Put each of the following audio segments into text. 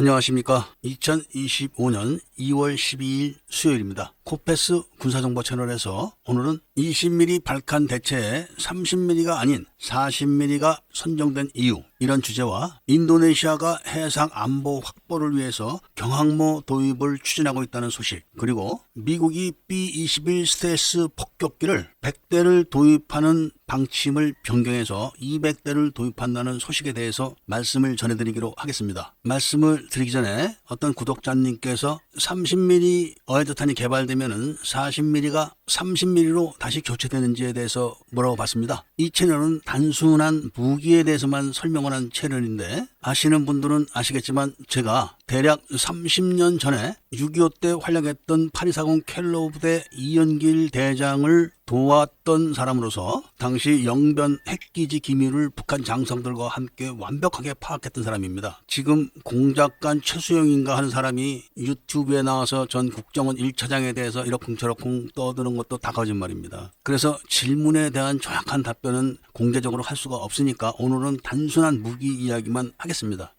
안녕하십니까. 2025년 2월 12일 수요일입니다. 코페스 군사정보 채널에서 오늘은 20mm 발칸 대체에 30mm가 아닌 40mm가 선정된 이유 이런 주제와 인도네시아가 해상 안보 확보를 위해서 경항모 도입을 추진하고 있다는 소식 그리고 미국이 B-21 스텔스 폭격기를 100대를 도입하는 방침을 변경해서 200대를 도입한다는 소식에 대해서 말씀을 전해드리기로 하겠습니다. 말씀을 드리기 전에 어떤 구독자님께서 30mm 어헤드탄이 개발되면 은 40mm가 30mm로 다시 교체되는지에 대해서 물어봤습니다. 이 채널은 단순한 무기에 대해서만 설명을 한 채널인데 아시는 분들은 아시겠지만 제가 대략 30년 전에 6.25 때 활약했던 8240 켈로 부대 이연길 대장을 도왔던 사람으로서 당시 영변 핵기지 기밀을 북한 장성들과 함께 완벽하게 파악했던 사람입니다. 지금 공작관 최수영인가 하는 사람이 유튜브에 나와서 전 국정원 1차장에 대해서 이러쿵저러쿵 떠드는 것도 다 거짓말입니다. 그래서 질문에 대한 정확한 답변은 공개적으로 할 수가 없으니까 오늘은 단순한 무기 이야기만 하겠습니다.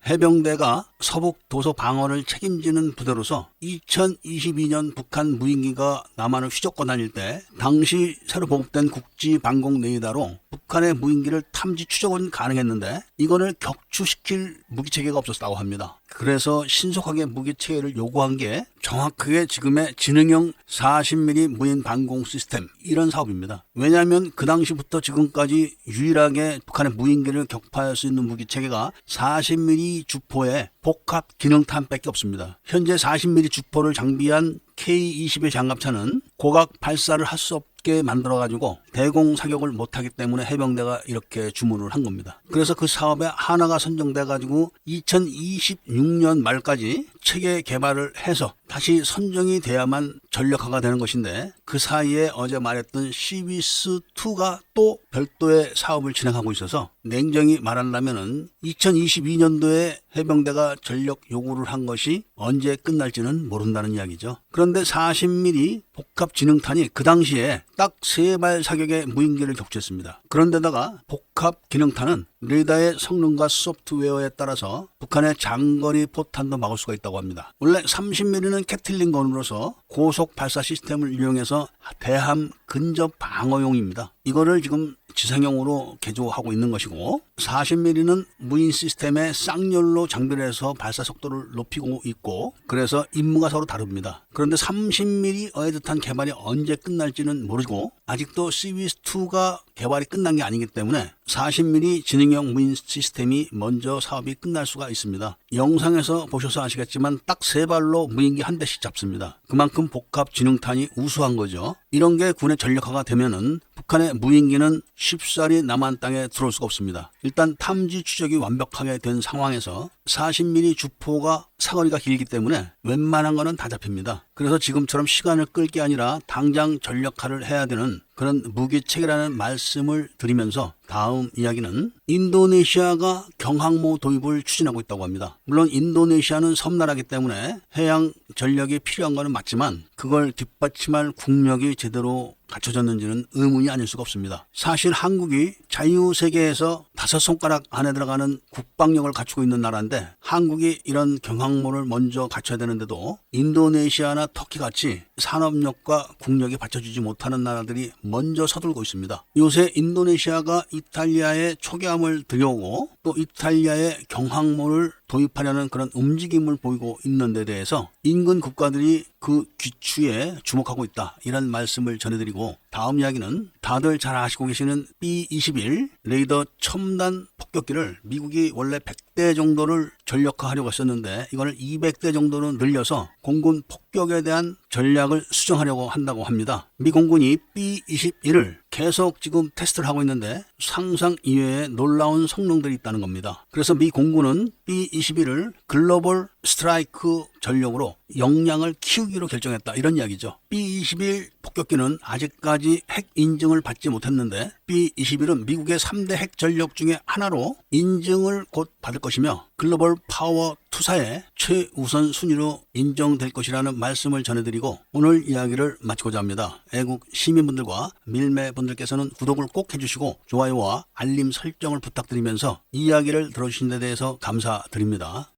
해병대가 서북 도서 방어를 책임지는 부대로서 2022년 북한 무인기가 남한을 휘젓고 다닐 때 당시 새로 보급된 국지 방공 레이더로 북한의 무인기를 탐지 추적은 가능했는데 이거를 격추시킬 무기 체계가 없었다고 합니다. 그래서 신속하게 무기 체계를 요구한 게 정확하게 지금의 지능형 40mm 무인 방공 시스템 이런 사업입니다. 왜냐하면 그 당시부터 지금까지 유일하게 북한의 무인기를 격파할 수 있는 무기 체계가 40mm 주포의 복합 기능 탄밖에 없습니다. 현재 40mm 주포를 장비한 K-20의 장갑차는 고각 발사를 할 수 없 게 만들어가지고 대공 사격을 못하기 때문에 해병대가 이렇게 주문을 한 겁니다. 그래서 그 사업에 하나가 선정돼가지고 2026년 말까지 체계 개발을 해서 다시 선정이 돼야만 전력화가 되는 것인데 그 사이에 어제 말했던 시비스2가 또 별도의 사업을 진행하고 있어서 냉정히 말하려면은 2022년도에 해병대가 전력 요구를 한 것이 언제 끝날지는 모른다는 이야기죠. 그런데 40mm 복합 지능탄이 그 당시에 딱 세 발 사격의 무인기를 격추했습니다. 그런데다가 복합 기능탄은 레이더의 성능과 소프트웨어에 따라서 북한의 장거리 포탄도 막을 수가 있다고 합니다. 원래 30mm는 캐틀린 건으로서 고속 발사 시스템을 이용해서 대함 근접 방어용입니다. 이거를 지금 지상용으로 개조하고 있는 것이고 40mm는 무인 시스템에 쌍열로 장비를 해서 발사 속도를 높이고 있고 그래서 임무가 서로 다릅니다. 그런데 30mm 어헤드탄 개발이 언제 끝날지는 모르고 아직도 CVS2가 개발이 끝난 게 아니기 때문에 40mm 지능형 무인 시스템이 먼저 사업이 끝날 수가 있습니다. 영상에서 보셔서 아시겠지만 딱 세 발로 무인기 한 대씩 잡습니다. 그만큼 복합 지능탄이 우수한 거죠. 이런 게 군의 전력화가 되면은 북한의 무인기는 쉽사리 남한 땅에 들어올 수가 없습니다. 일단 탐지 추적이 완벽하게 된 상황에서 40mm 주포가 사거리가 길기 때문에 웬만한 거는 다 잡힙니다. 그래서 지금처럼 시간을 끌 게 아니라 당장 전력화를 해야 되는 그런 무기체계라는 말씀을 드리면서 다음 이야기는 인도네시아가 경항모 도입을 추진하고 있다고 합니다. 물론 인도네시아는 섬나라기 때문에 해양 전력이 필요한 것은 맞지만 그걸 뒷받침할 국력이 제대로 갖춰졌는지는 의문이 아닐 수가 없습니다. 사실 한국이 자유세계에서 다섯 손가락 안에 들어가는 국방력을 갖추고 있는 나라인데 한국이 이런 경항모를 먼저 갖춰야 되는데도 인도네시아나 터키 같이 산업력과 국력이 받쳐주지 못하는 나라들이 먼저 서둘고 있습니다. 요새 인도네시아가 이 탈리아에 초기함을 들여오고 또 이탈리아의 경항모를 도입하려는 그런 움직임을 보이고 있는 데 대해서 인근 국가들이 그 귀추에 주목하고 있다. 이런 말씀을 전해드리고 다음 이야기는 다들 잘 아시고 계시는 B-21 레이더 첨단 폭격기를 미국이 원래 100대 정도를 전력화하려고 했었는데 이거를 200대 정도로 늘려서 공군 폭격에 대한 전략을 수정하려고 한다고 합니다. 미 공군이 B-21을 계속 지금 테스트를 하고 있는데 상상 이외의 놀라운 성능들이 있다는 겁니다. 그래서 미 공군은 B-21을 글로벌 스트라이크 전력으로 역량을 키우기로 결정했다. 이런 이야기죠. B-21 폭격기는 아직까지 핵 인증을 받지 못했는데 B-21은 미국의 3대 핵 전력 중에 하나로 인증을 곧 받을 것이며 글로벌 파워 투사의 최우선 순위로 인정될 것이라는 말씀을 전해드리고 오늘 이야기를 마치고자 합니다. 애국 시민분들과 밀매분들께서는 구독을 꼭 해주시고 좋아요와 알림 설정을 부탁드리면서 이야기를 들어주신 데 대해서 감사드립니다.